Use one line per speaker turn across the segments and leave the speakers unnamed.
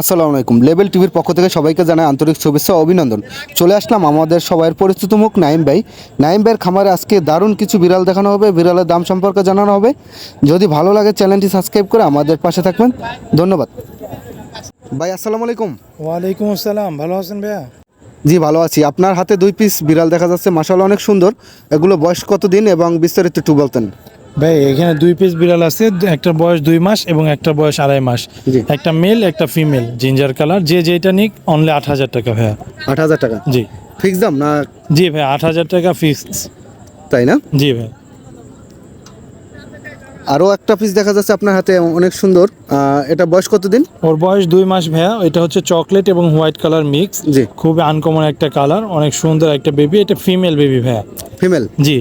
আসসালামু আলাইকুম। লেভেল টিভির পক্ষ থেকে সবাইকে জানাই আন্তরিক শুভেচ্ছা অভিনন্দন। চলে আসলাম আমাদের সবাইয়ের পরিচিত মুখ নাইম ভাই। নাইম ভাইয়ের খামারে আজকে দারুণ কিছু বিড়াল দেখানো হবে বিড়ালের দাম সম্পর্কে জানানো হবে। যদি ভালো লাগে চ্যানেলটি সাবস্ক্রাইব করে আমাদের পাশে থাকবেন। ধন্যবাদ। ভাই আসসালামু আলাইকুম।
ওয়ালাইকুম আসসালাম। ভালো আছেন ভাইয়া?
জি ভালো আছি। আপনার হাতে দুই পিস বিড়াল দেখা যাচ্ছে মাসাল অনেক সুন্দর। এগুলো বয়স কত দিন এবং বিস্তারিত একটু বলতেন।
ভাই এখানে দুই পিস বিড়াল আছে একটা বয়স দুই মাস এবং একটা বয়স আড়াই মাস। একটা মেল একটা ফিমেল জিঞ্জার কালার যে যেটা নিক অনলি আট হাজার টাকা ভাইয়া।
আট হাজার টাকা?
জি।
ফিক্স দাম না?
জি ভাই আট হাজার টাকা ফিক্স
তাই না?
জি ভাই।
আরও একটা পিস দেখা যাচ্ছে আপনার হাতে অনেক সুন্দর। এটা বয়স কতদিন?
ওর বয়স দুই মাস ভাইয়া এটা হচ্ছে চকলেট এবং হোয়াইট কালার মিক্স
জি।
খুবই আনকমন একটা কালার অনেক সুন্দর একটা বেবি এটা ফিমেল বেবি ভাইয়া।
ফিমেল
জি।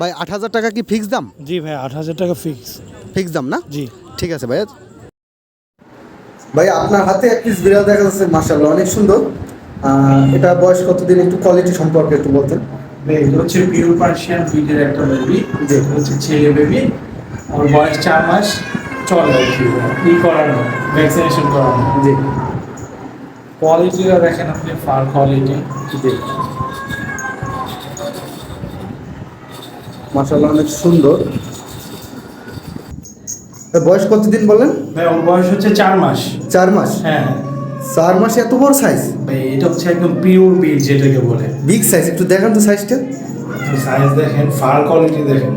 ভাই আট হাজার টাকা কি ফিক্স দাম?
জি ভাই আট হাজার টাকা ফিক্স
ফিক্স দাম না?
জি।
ঠিক আছে ভাইয়া ভাই আপনার হাতে এক পিস বিড়াল দেখা যাচ্ছে মার্শাল্লাহ অনেক সুন্দর। এটা বয়স কতদিন? একটু কোয়ালিটি সম্পর্কে একটু বলতেন।
এটা হচ্ছে পিওর পার্সিয়ান ব্রিডের একটা বেবি। হচ্ছে ছেলে বেবি ওর বয়স চার মাস চলে আর কি। ই করানো ভ্যাকসিনেশন করানো
জি।
কোয়ালিটিটা দেখেন আপনি ফার কোয়ালিটি
জি। মার্শাল্লাহ অনেক সুন্দর। বয়স কতদিন বললেন
ভাই ওর বয়স হচ্ছে চার মাস।
চার মাস?
হ্যাঁ।
চার মাসে এত বড় সাইজ
ভাই এটা হচ্ছে একদম পিওর ব্রিড যেটাকে বলে।
বিগ সাইজ একটু দেখান তো সাইজটা
সাইজ দেখেন ফার কোয়ালিটি দেখেন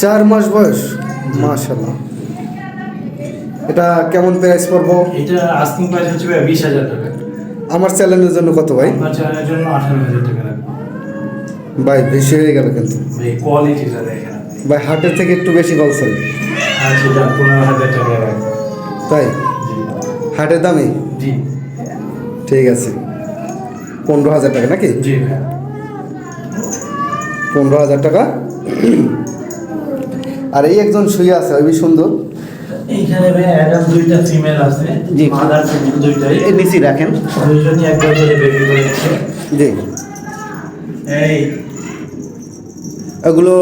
চার মাস বয়স? মার্শাল্লাহ এটা কেমন প্রাইস পড়ব?
এটা আস্কিং প্রাইস হচ্ছে ভাই বিশ হাজার টাকা।
আমার চ্যানেলের জন্য কত ভাই?
আপনার চ্যানেলের জন্য আঠারো হাজার টাকা।
ভাই বেশি হয়ে গেল কিন্তু।
ভাই কোয়ালিটিটা দেখেন
ভাই হাটের থেকে একটু বেশি বলছেন
আচ্ছা পনেরো হাজার টাকা
তাই? হাটের দামে?
জি।
ঠিক আছে। পনেরো হাজার টাকা নাকি?
জি
পনেরো হাজার টাকা। আর এই একজন শুয়ে আছে ওই সুন্দর।
এইখানে ভাই দুইটা ফিমেল আছে
জি।
মাদার ফিমেল দুইটাই।
এই নিচি রাখেন।
দুইজনই একবার করে বেবি করেছে
জি।
এই।
এগুলো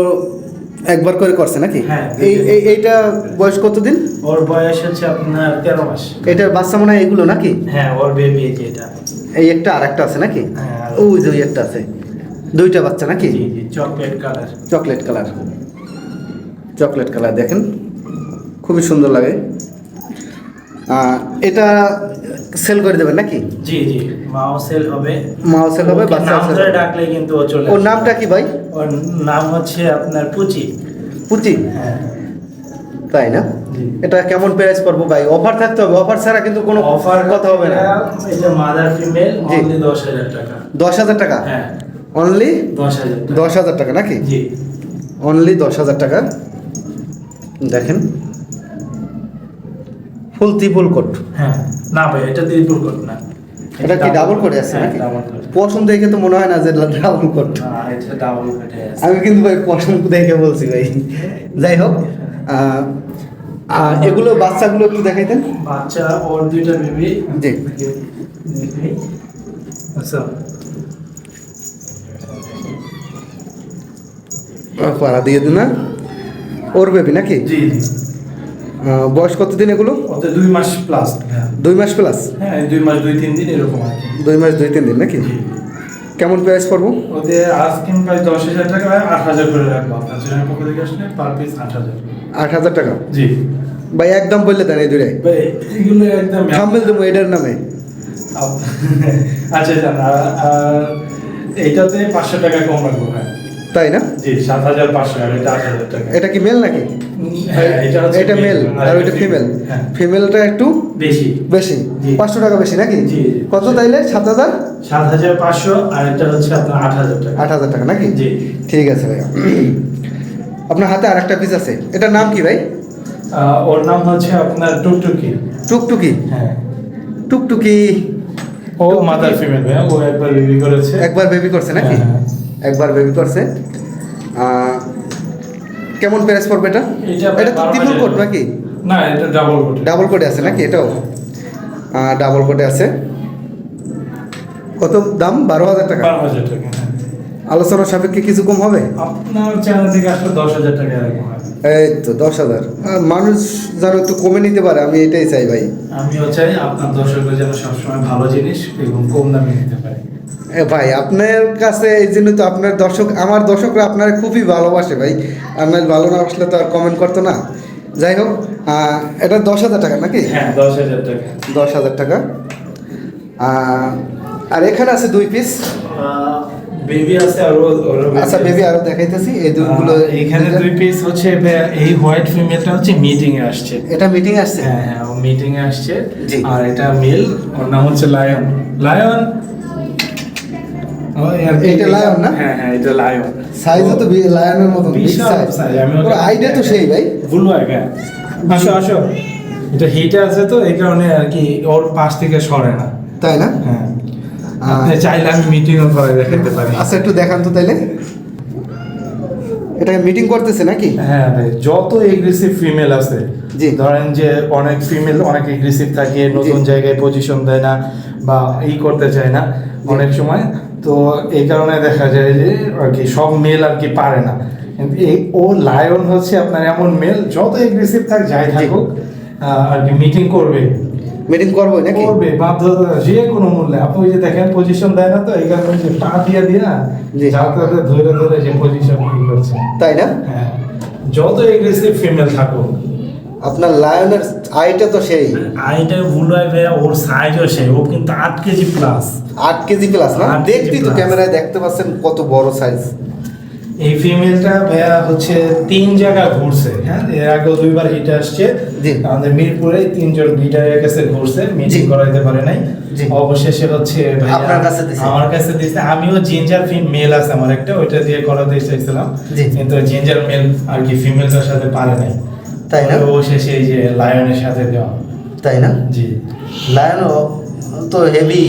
একবার করে করছে নাকি?
হ্যাঁ।
এই এই- এইটা বয়স কতদিন?
ওর বয়স হচ্ছে আপনার তেরো মাস।
এটার বাচ্চা মনে হয় এগুলো নাকি?
হ্যাঁ ওর বেবি এটা।
এই একটা আর একটা আছে নাকি?
হ্যাঁ।
ওই যে ওই একটা আছে। দুইটা বাচ্চা নাকি?
Chocolate colour
chocolate colour chocolate colour দেখেন। খুবই সুন্দর লাগে। এটা সেল করে দেবেন নাকি?
জি জি মাও সেল হবে।
মাও সেল হবে বাচ্চা হবে।
ডাকলে কিন্তু ও চলে
ওর নামটা কি ভাই?
ওর নাম হচ্ছে আপনার পুচি।
পুচি?
হ্যাঁ।
তাই না? এটা কেমন প্রাইস পড়ব ভাই? অফার থাকতে হবে। অফার ছাড়া কিন্তু কোনো
অফার
কথা হবে না।
এটা মাদার ফিমেল
জি।
অনলি দশ হাজার টাকা।
দশ হাজার টাকা?
হ্যাঁ।
অনলি
দশ হাজার
দশ হাজার টাকা নাকি?
জি।
অনলি দশ হাজার টাকা। দেখেন। Full triple coat.
হ্যাঁ না ভাই এটা ত্রিপুল কোট না।
এটা কি ডাবল করে আছে
হ্যাঁ
নাকি? পশম দেখে তো মনে হয় না যে ডাবল কোট।
ডাবল কোটে
আমি কিন্তু ভাই পশম দেখে বলছি ভাই। যাই হোক এগুলো বাচ্চাগুলো একটু দেখাইতেন।
বাচ্চা ওর দুইটা বেবি।
জি।
আচ্ছা।
পাড়া দিয়ে দিন না। ওর বেবি নাকি?
জি জি।
বয়স কতদিন এগুলো?
দুই মাস প্লাস হ্যাঁ।
দুই মাস প্লাস
হ্যাঁ দুই মাস দুই তিন দিন এরকম আর
দুই মাস দুই তিন দিন নাকি? কেমন প্রাইস পড়ব?
ওতে আজকিন প্রায় দশ হাজার টাকা আট হাজার করে রাখব আপনার। চ্যানেল পক্ষ থেকে আসলে পার পিস আট হাজার।
আট হাজার টাকা?
জি।
ভাই একদম বললে দেন এই দুটাই
ভাই এগুলো একদম
থাম্বেল দেবো এটার নামে।
আচ্ছা জান এইটাতে পাঁচশো টাকা কম রাখব হ্যাঁ
তাই না?
জি সাত হাজার পাঁচশো এটা আট হাজার টাকা।
এটা কি মেল নাকি?
হ্যাঁ, এটা
মেল আর ওইটা ফিমেল
হ্যাঁ।
ফিমেলটা একটু
বেশি।
বেশি। পাঁচশো টাকা বেশি নাকি। কত তাইলে? সাত হাজার?
সাত হাজার পাঁচশো আর এটা হচ্ছে আপনার আট হাজার টাকা।
আট হাজার টাকা নাকি?
জি।
ঠিক আছে ভাইয়া। আপনার হাতে আর একটা পিস আছে। এটার নাম কি ভাই?
ওর নাম হচ্ছে আপনার টুকটুকি।
টুকটুকি?
হ্যাঁ।
টুকটুকি।
ও মাদার ফিমেল ভাই ও একবার বেবি করেছে।
একবার বেবি করছে নাকি?
হ্যাঁ।
একবার বেবি করছে। কেমন প্রাইস পড়বে এটা?
এটা
তো ত্রিপুল কোট নাকি?
না এটা ডাবল কোট
ডাবল কোটে আছে নাকি এটাও? ডাবল কোটে আছে। কত দাম? বারো হাজার টাকা।
বারো হাজার টাকা হ্যাঁ।
আলোচনার সাপেক্ষে কিছু কম হবে?
আপনার চ্যানেল থেকে আসলে দশ হাজার টাকা
এই তো দশ হাজার। মানুষ যেন একটু কমে নিতে পারে আমি এটাই চাই ভাই।
আমিও চাই আপনার দর্শকরা যেন সবসময় ভালো জিনিস এবং কম দামে নিতে পারে।
ভাই আপনার কাছে এই জন্য তো আপনার দর্শক আমার দর্শকরা আপনার খুবই ভালোবাসে ভাই। আপনার ভালো না আসলে তো আর কমেন্ট করতো না। যাই হোক এটা দশ হাজার টাকা নাকি?
হ্যাঁ দশ হাজার টাকা।
দশ হাজার টাকা। আর এখানে আছে দুই পিস
বেবি আছে আরও আরও
আচ্ছা বেবি আরও দেখাইতেছি এই দুধগুলো
এখানে দুই পিস হচ্ছে এই হোয়াইট ফিমেলটা হচ্ছে মিটিং এ আসছে।
এটা মিটিং আসছে?
হ্যাঁ হ্যাঁ মিটিং এ আসছে। আর এটা মেল ওর নাম হচ্ছে লায়ন লায়ন
এটা lion না?
হ্যাঁ হ্যাঁ এটা লায়ন
সাইজও তো লায়নের মতন
বিশাল
সাইজ ওর আইডিয়া তো সেই ভাই।
ব্লু আইগা আসো আসো। এটা হিটে আছে তো এই কারণে আর কি ওর পাশ থেকে সরে না।
তাই না?
হ্যাঁ। আপনি চাইলে আমি মিটিংও করে দেখাতে পারি।
আচ্ছা একটু দেখান তো তাইলে। এটা মিটিং করতেছে নাকি?
হ্যাঁ ভাই যত এগ্রেসিভ ফিমেল আছে
জি।
ধরেন যে অনেক ফিমেল অনেক এগ্রেসিভ থাকে নতুন জায়গায় পজিশন দেয় না বা ই করতে চায় না অনেক সময় তো এই কারণে দেখা যায় যে আর কি সব মেল আর কি পারে না। কিন্তু এই ও লায়ন হচ্ছে আপনার এমন মেল যত এগ্রেসিভ থাক যাই থাকুক আর কি মিটিং করবে।
মিটিং করব নাকি?
করবে বাধ্যতা যে কোনো মূল্যে। আপনি ওই যে দেখেন পজিশন দেয় না তো এই কারণে যে পা দিয়ে দিয়ে না। যাতে ধরে ধরে যে পজিশন করছে
তাই না?
হ্যাঁ। যত এগ্রেসিভ ফিমেল থাকুক
আপনার লায়নের আইটা তো সেই।
আইটা ভুল হয় ভাইয়া ওর সাইজও সে ও কিন্তু আট কেজি প্লাস
আট কেজি প্লাস না? দেখবি তো ক্যামেরায় দেখতে পাচ্ছেন কত বড় সাইজ
এই ফিমেলটা ভাইয়া হচ্ছে তিন জায়গা ঘুরছে হ্যাঁ? এর আগেও দুইবার হিটে আসছে। আমাদের মিরপুরে তিনজন লিডারের কাছে ঘুরছে মিটিং করাইতে পারে নাই। অবশেষে হচ্ছে
আপনার কাছে দিছে?
আমার কাছে দিছে। আমিও জিঞ্জার ফিম মেল আছে আমার একটা ওইটা দিয়ে করাতে চাইছিলাম।
জি।
কিন্তু জিঞ্জার মেল আর কি ফিমেলটার সাথে পারে নাই।
তাই না?
অবশেষে এই যে লায়নের সাথে দেওয়া।
তাই না?
জি।
লায়নও তো হেভি